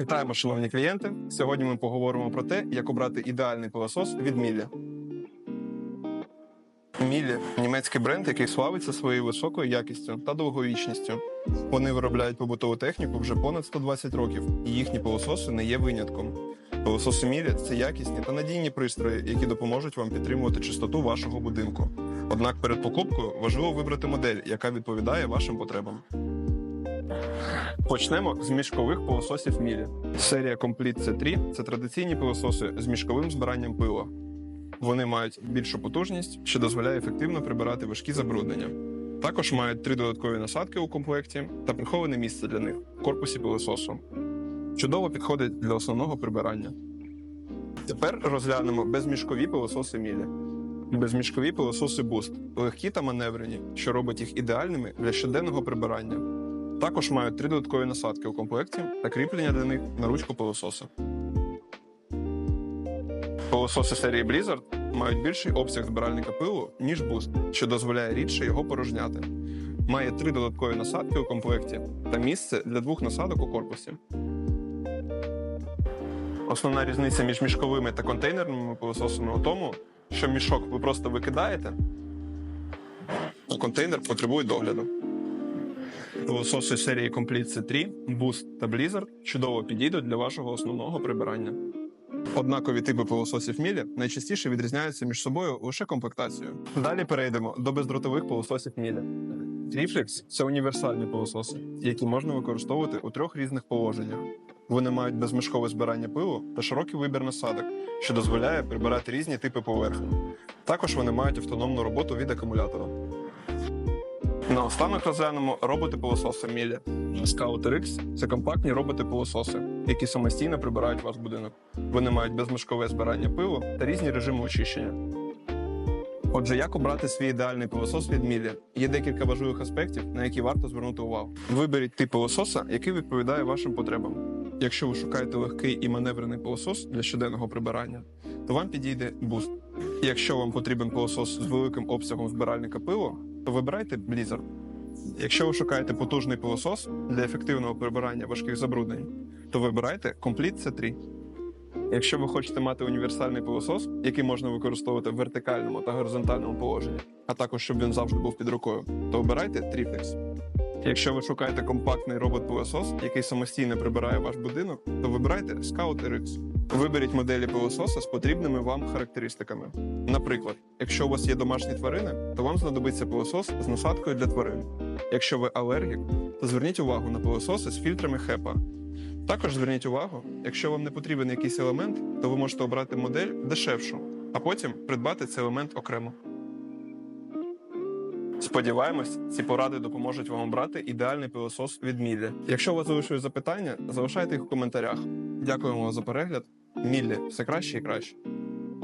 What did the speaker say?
Вітаємо, шановні клієнти. Сьогодні ми поговоримо про те, як обрати ідеальний пилосос від Міллі. Міллі німецький бренд, який славиться своєю високою якістю та довговічністю. Вони виробляють побутову техніку вже понад 120 років, і їхні пилососи не є винятком. Пилососи Міллі – це якісні та надійні пристрої, які допоможуть вам підтримувати чистоту вашого будинку. Однак перед покупкою важливо вибрати модель, яка відповідає вашим потребам. Почнемо з мішкових пилососів Мілі. Серія Complete C3 це традиційні пилососи з мішковим збиранням пила. Вони мають більшу потужність, що дозволяє ефективно прибирати важкі забруднення. Також мають три додаткові насадки у комплекті та приховане місце для них в корпусі пилососу. Чудово підходить для основного прибирання. Тепер розглянемо безмішкові пилососи Мілі. Безмішкові пилососи Boost легкі та маневрені, що робить їх ідеальними для щоденного прибирання. Також мають три додаткові насадки у комплекті та кріплення для них на ручку пилососа. Пилососи серії Blizzard мають більший обсяг збиральника пилу, ніж Boost, що дозволяє рідше його порожняти. Має три додаткові насадки у комплекті та місце для двох насадок у корпусі. Основна різниця між мішковими та контейнерними пилососами у тому, що мішок ви просто викидаєте, а контейнер потребує догляду. Пилососи серії Complete C3, Boost та Blizzard чудово підійдуть для вашого основного прибирання. Однакові типи пилососів Мілі найчастіше відрізняються між собою лише комплектацією. Далі перейдемо до бездротових пилососів Мілі. Triflex – це універсальні пилососи, які можна використовувати у трьох різних положеннях. Вони мають безмішкове збирання пилу та широкий вибір насадок, що дозволяє прибирати різні типи поверхні. Також вони мають автономну роботу від акумулятора. Наостанок розглянемо роботи-пилососи Мілі. Scout RX – це компактні роботи-пилососи, які самостійно прибирають ваш будинок. Вони мають безмішкове збирання пилу та різні режими очищення. Отже, як обрати свій ідеальний пилосос від Мілі? Є декілька важливих аспектів, на які варто звернути увагу. Виберіть тип пилососа, який відповідає вашим потребам. Якщо ви шукаєте легкий і маневрений пилосос для щоденного прибирання, то вам підійде Boost. Якщо вам потрібен пилосос з великим обсягом збиральника пилу, вибирайте Blizzard. Якщо ви шукаєте потужний пилосос для ефективного прибирання важких забруднень, то вибирайте Complete C3. Якщо ви хочете мати універсальний пилосос, який можна використовувати в вертикальному та горизонтальному положенні, а також щоб він завжди був під рукою, то обирайте Triflex. Якщо ви шукаєте компактний робот-пилосос, який самостійно прибирає ваш будинок, то вибирайте Scout RX. Виберіть моделі пилососа з потрібними вам характеристиками. Наприклад, якщо у вас є домашні тварини, то вам знадобиться пилосос з насадкою для тварин. Якщо ви алергік, то зверніть увагу на пилососи з фільтрами HEPA. Також зверніть увагу, якщо вам не потрібен якийсь елемент, то ви можете обрати модель дешевшу, а потім придбати цей елемент окремо. Сподіваємось, ці поради допоможуть вам обрати ідеальний пилосос від Міллі. Якщо у вас залишились запитання, залишайте їх в коментарях. Дякуємо за перегляд. Міллі, все краще і краще.